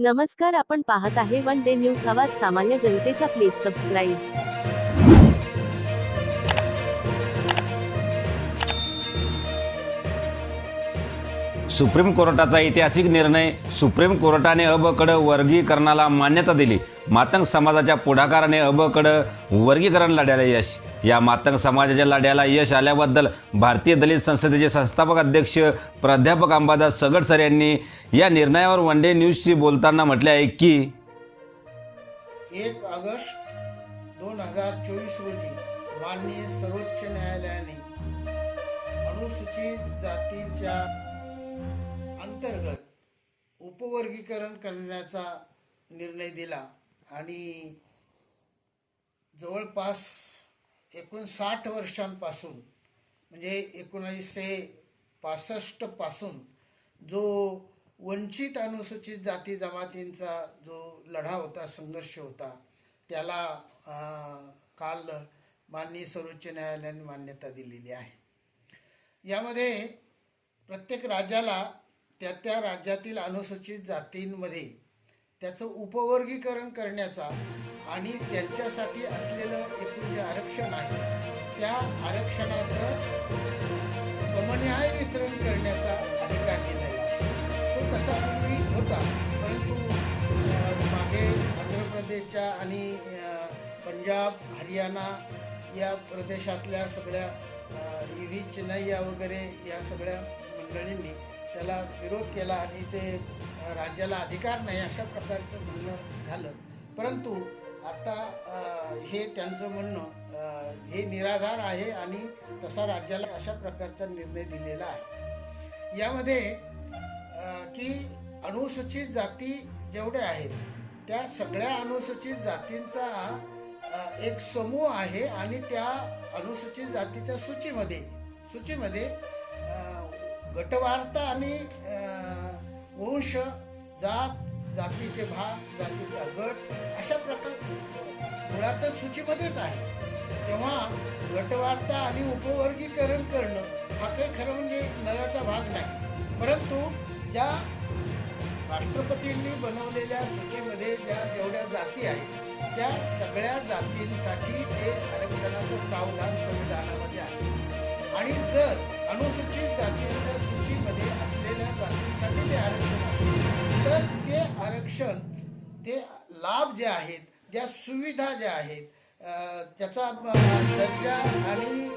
नमस्कार आपण पाहत आहे वन डे न्यूज आवाज सामान्य जनतेचा प्लीज सबस्क्राईब सुप्रीम कोर्टाचा ऐतिहासिक निर्णय सुप्रीम कोर्टाने अबकड वर्गीकरणाला मान्यता दिली. मातंग समाजाच्या पुढाकाराने अबकड वर्गीकरण लढ्याला यश. या मातंग समाजाच्या लढ्याला यश आल्याबद्दल भारतीय दलित संसदेचे संस्थापक अध्यक्ष प्राध्यापक अंबादास सगडसर यांनी या निर्णयावर वन डे न्यूजशी बोलताना म्हटले आहे की एक ऑगस्ट दोन हजार चोवीस रोजी माननीय सर्वोच्च न्यायालयाने अनुसूचित जातीच्या अंतर्गत उपवर्गीकरण करण्याचा निर्णय दिला आणि जवळपास एकोणसाठ वर्षांपासून म्हणजे एकोणीसशे पासष्टपासून जो वंचित अनुसूचित जाती जमातींचा जो लढा होता संघर्ष होता त्याला काल माननीय सर्वोच्च न्यायालयाने मान्यता दिलेली आहे. यामध्ये प्रत्येक राज्याला त्या त्या राज्यातील अनुसूचित जातींमध्ये त्याचं उपवर्गीकरण करण्याचा आणि त्यांच्यासाठी असलेलं एकूण जे म्हणजे आरक्षण आहे. त्या आरक्षणाचं समन्याय वितरण करण्याचा अधिकार दिलेला आहे. तो तसा पूर्वी होता परंतु मागे आंध्र प्रदेशच्या आणि पंजाब हरियाणा या प्रदेशातल्या सगळ्या ई व्ही चेन्नैया वगैरे या सगळ्या मंडळींनी त्याला विरोध केला आणि ते राज्याला अधिकार नाही अशा प्रकारचं म्हणणं झालं. परंतु आता हे त्यांचं म्हणणं हे निराधार आहे आणि तसा राज्याला अशा प्रकारचा निर्णय दिलेला आहे. यामध्ये की अनुसूचित जाती जेवढ्या आहेत त्या सगळ्या अनुसूचित जातींचा एक समूह आहे आणि त्या अनुसूचित जातीच्या सूचीमध्ये सूचीमध्ये गटवार्ता आणि वंश जात जातीचे भाग जातीचा गट अशा प्रकार मुळातच सूचीमध्येच आहे. तेव्हा गटवार्ता आणि उपवर्गीकरण करणं हा काही खरं म्हणजे नव्याचा भाग नाही. परंतु ज्या राष्ट्रपतींनी बनवलेल्या सूचीमध्ये ज्या जेवढ्या जाती आहेत त्या सगळ्या जातींसाठी ते आरक्षणाचं प्रावधान संविधानामध्ये आहे. आणि जर अनुसूचित जातींच्या सूचीमध्ये असलेल्या जातींसाठी ते आरक्षण असेल तर ते आरक्षण ते लाभ जे आहेत ज्या सुविधा ज्या आहेत त्याचा दर्जा आणि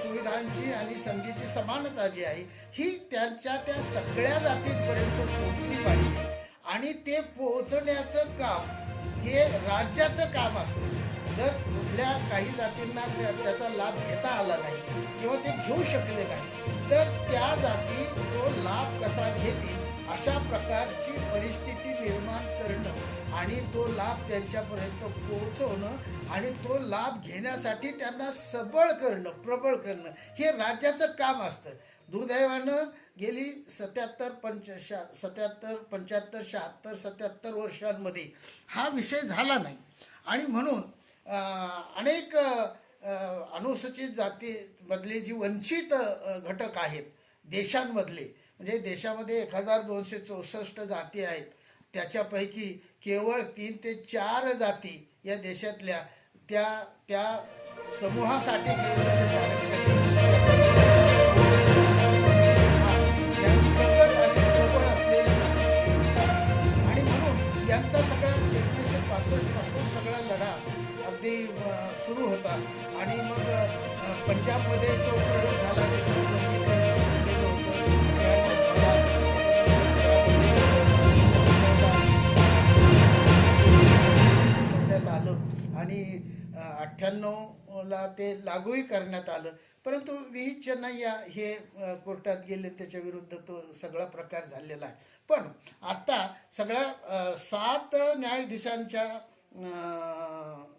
सुविधांची आणि संधीची समानता जी आहे ही त्यांच्या त्या सगळ्या जातींपर्यंत पोहोचली पाहिजे. आणि ते पोहोचण्याचं काम हे राज्याचं काम असतं. जर कुठल्या काही जातींना त्याचा लाभ घेता आला नाही किंवा ते घेऊ शकले नाही तर त्या जाती तो लाभ कसा घेतील? अशा प्रकारची परिस्थिती निर्माण करणं आणि तो लाभ त्यांच्यापर्यंत पोहोचवणं आणि तो लाभ घेण्यासाठी त्यांना सबळ करणं प्रबळ करणं हे राज्याचं काम असतं. दुर्दैवानं गेली सत्याहत्तर पंच शा सत्याहत्तर पंच्याहत्तर शहात्तर सत्याहत्तर वर्षांमध्ये हा विषय झाला नाही. आणि म्हणून अनेक अनुसूचित जातीमधले जी वंचित घटक आहेत देशांमधले म्हणजे देशामध्ये एक हजार दोनशे चौसष्ट जाती आहेत त्याच्यापैकी केवळ तीन ते चार जाती या देशातल्या त्या त्या समूहासाठी ठेवलेलं अठ्ठ्याण्णवला ते लागूही करण्यात आलं. परंतु विहित चेन्नय्या हे कोर्टात गेले त्याच्या विरुद्ध तो सगळा प्रकार झालेला आहे. पण आता सगळ्या सात न्यायाधीशांच्या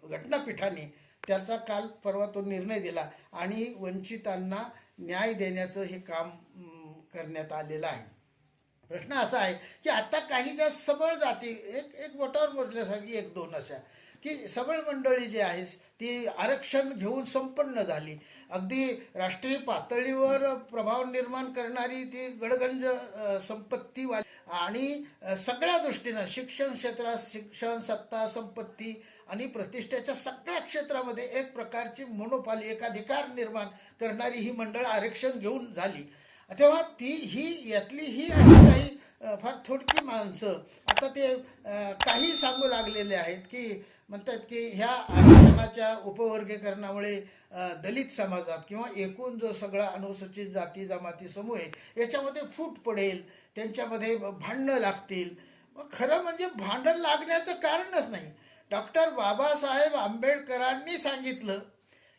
घटनापीठाने त्याचा काल परवा तो निर्णय दिला आणि वंचितांना न्याय देण्याचं हे काम करण्यात आलेलं आहे. प्रश्न असा आहे की आता काही ज्या सबळ जाती एक एक बोटावर मोजल्यासारखी एक दोन अशा की सबळ मंडळी जी आहे ती आरक्षण घेऊन संपन्न झाली. अगदी राष्ट्रीय पातळीवर प्रभाव निर्माण करणारी ती गडगंज संपत्ती वा आणि सगळ्या दृष्टीनं शिक्षण क्षेत्रात शिक्षण सत्ता संपत्ती आणि प्रतिष्ठेच्या सगळ्या क्षेत्रामध्ये एक प्रकारची मोनोपाली एकाधिकार निर्माण करणारी ही मंडळ आरक्षण घेऊन झाली. तेव्हा ती ही यातली ही अशी काही फार थोडकी माणसं आता ते काही सांगू लागलेले आहेत की म्हणतात की ह्या आरक्षणाच्या उपवर्गीकरणामुळे दलित समाजात किंवा एकूण जो सगळा अनुसूचित जाती जमाती समूह आहे याच्यामध्ये फूट पडेल त्यांच्यामध्ये भांडणं लागतील. मग खरं म्हणजे भांडण लागण्याचं कारणच नाही. डॉक्टर बाबासाहेब आंबेडकरांनी सांगितलं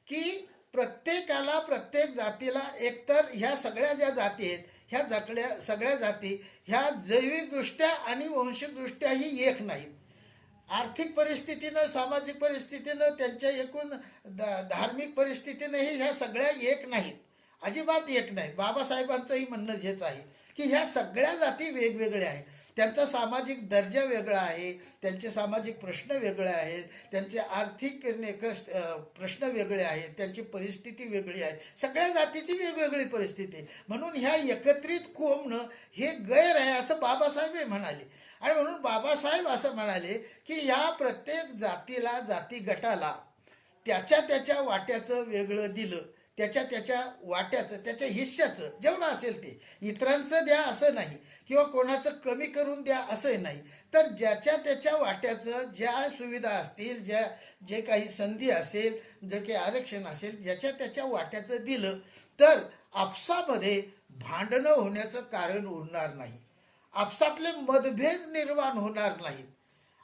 की प्रत्येकाला प्रत्येक जातीला एकतर ह्या सगळ्या ज्या जाती आहेत ह्या जगड्या सगळ्या जाती ह्या जैविकदृष्ट्या आणि वंशिकदृष्ट्याही एक नाहीत. आर्थिक परिस्थितीनं सामाजिक परिस्थितीनं त्यांच्या एकूण द धार्मिक परिस्थितीनंही ह्या सगळ्या एक नाहीत. अजिबात एक नाहीत. बाबासाहेबांचंही म्हणणं हेच आहे की ह्या सगळ्या जाती वेगवेगळ्या आहेत. त्यांचा सामाजिक दर्जा वेगळा आहे त्यांचे सामाजिक प्रश्न वेगळे आहेत त्यांचे आर्थिक निकष प्रश्न वेगळे आहेत त्यांची परिस्थिती वेगळी आहे. सगळ्या जातीची वेगवेगळी परिस्थिती म्हणून ह्या एकत्रित कोंबणं हे गैर आहे असं बाबासाहेब हे म्हणाले. आणि म्हणून बाबासाहेब असं म्हणाले की ह्या प्रत्येक जातीला जाती गटाला त्याच्या त्याच्या वाट्याचं वेगळं दिलं. त्याच्या त्याच्या वाट्याचं त्याच्या हिश्श्याचं जेवढं असेल ते. इतरांचं द्या असं नाही किंवा कोणाचं कमी करून द्या असंही नाही. तर ज्याच्या त्याच्या वाट्याचं ज्या सुविधा असतील ज्या जे काही संधी असेल जे काही आरक्षण असेल ज्याच्या त्याच्या वाट्याचं दिलं तर आपसामध्ये भांडणं होण्याचं कारण उरणार नाही. आपसातले मतभेद निर्माण होणार नाहीत.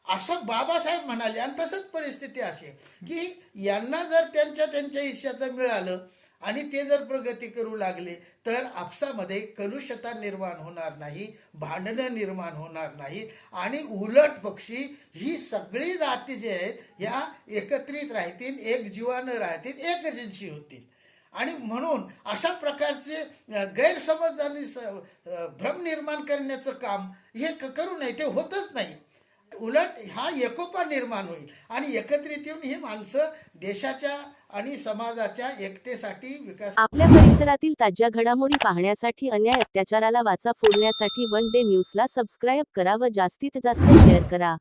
असं बाबासाहेब म्हणाले आणि तसंच परिस्थिती अशी आहे की यांना जर त्यांच्या त्यांच्या हिश्याचं मिळालं आणि ते जर प्रगती करू लागले तर आपसामध्ये कलुषता निर्माण होणार नाही भांडणं निर्माण होणार नाही आणि उलट पक्षी ही सगळी जाती जे आहेत ह्या एकत्रित राहतील एक जीवानं राहतील एक जिन्सी होतील. आणि म्हणून अशा प्रकारचे गैरसमज आणि स- भ्रम निर्माण करण्याचं काम हे क- करू नये ते होतच नाही. उलट हा एकोपा निर्माण होईल. आणि एकत्रित येऊन ही माणसं देशाच्या आणि समाजाच्या एकतेसाठी विकास आपल्या परिसरातील ताज्या घडामोडी पाहण्यासाठी अन्याय अत्याचाराला वाचा फोडण्यासाठी वन डे न्यूजला सबस्क्राईब करा व जास्तीत जास्त शेअर करा.